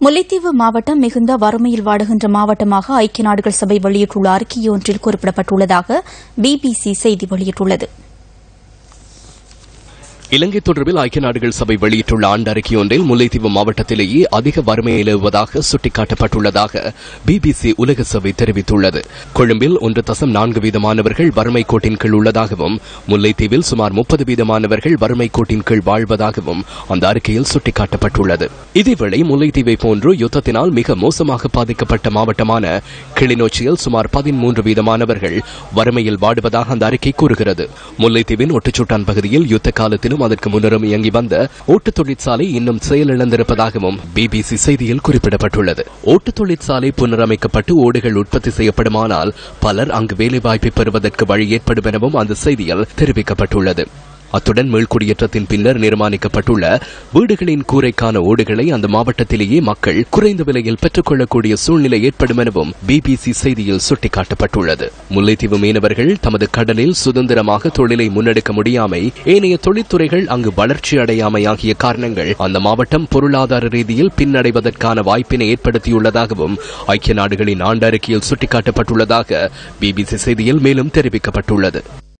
முல்லைத்தீவு மாவட்டம் மிகுந்த வறுமையில் வாடுகின்ற மாவட்டமாக ஐக்கிய நாடுகள் சபை வெளியிட்டுள்ள அறிக்கையொன்றில் குறிப்பிடப்பட்டுள்ளதாக பிபிசி செய்தி வெளியிட்டுள்ளது. இலங்கை தொடர்பில் ஐக்கிய நாடுகள் சபை வெளியிட்டுள்ள ஆண்டு ஒன்றில் முல்லைத்தீவு மாவட்டத்திலேயே அதிக வறுமை நிலவுவதாக சுட்டிக்காட்டப்பட்டுள்ளதாக பிபிசி உலக சபை தெரிவித்துள்ளது. கொழும்பில் ஒன்று தசம் நான்கு வீதமானவர்கள் வறுமை கோட்டின் கீழ் உள்ளதாகவும் முல்லைத்தீவில் சுமார் முப்பது வீதமானவர்கள் வறுமை கோட்டின் கீழ் வாழ்வதாகவும் அந்த அறிக்கையில் சுட்டிக்காட்டப்பட்டுள்ளது. இதேவேளை முல்லைத்தீவை போன்று யுத்தத்தினால் மிக மோசமாக பாதிக்கப்பட்ட மாவட்டமான கிளிநொச்சியில் சுமார் பதிமூன்று வீதமானவர்கள் வறுமையில் வாடுவதாக அந்த அறிக்கை கூறுகிறது. முல்லைத்தீவின் ஒட்டுச்சூட்டான் பகுதியில் யுத்த காலத்திலும் அதற்கு முன்னரும் இயங்கி வந்த ஓட்டுத் தொழிற்சாலை இன்னும் செயலிழந்திருப்பதாகவும் பிபிசி செய்தியில் குறிப்பிடப்பட்டுள்ளது. ஓட்டுத் தொழிற்சாலை புனரமைக்கப்பட்டு ஓடுகள் உற்பத்தி செய்யப்படுமானால் பலர் அங்கு வேலைவாய்ப்பை பெறுவதற்கு வழி ஏற்படும் எனவும் அந்த செய்தியில் தெரிவிக்கப்பட்டுள்ளது. அத்துடன் மீள்குடியேற்றத்தின் பின்னர் நிர்மாணிக்கப்பட்டுள்ள வீடுகளின் கூரைக்கான ஓடுகளை அந்த மாவட்டத்திலேயே மக்கள் குறைந்த விலையில் பெற்றுக்கொள்ளக்கூடிய சூழ்நிலை ஏற்படும் எனவும் பிபிசி செய்தியில் சுட்டிக்காட்டப்பட்டுள்ளது. முல்லைத்தீவு மீனவர்கள் தமது கடலில் சுதந்திரமாக தொழிலை முன்னெடுக்க முடியாமை ஏனைய தொழில்துறைகள் அங்கு வளர்ச்சி அடையாமை ஆகிய காரணங்கள் அந்த மாவட்டம் பொருளாதார ரீதியில் பின்னடைவதற்கான வாய்ப்பினை ஏற்படுத்தியுள்ளதாகவும் ஐக்கிய நாடுகளின் ஆண்டு அறிக்கையில் சுட்டிக்காட்டப்பட்டுள்ளதாக பிபிசி செய்தியில் மேலும் தெரிவிக்கப்பட்டுள்ளது.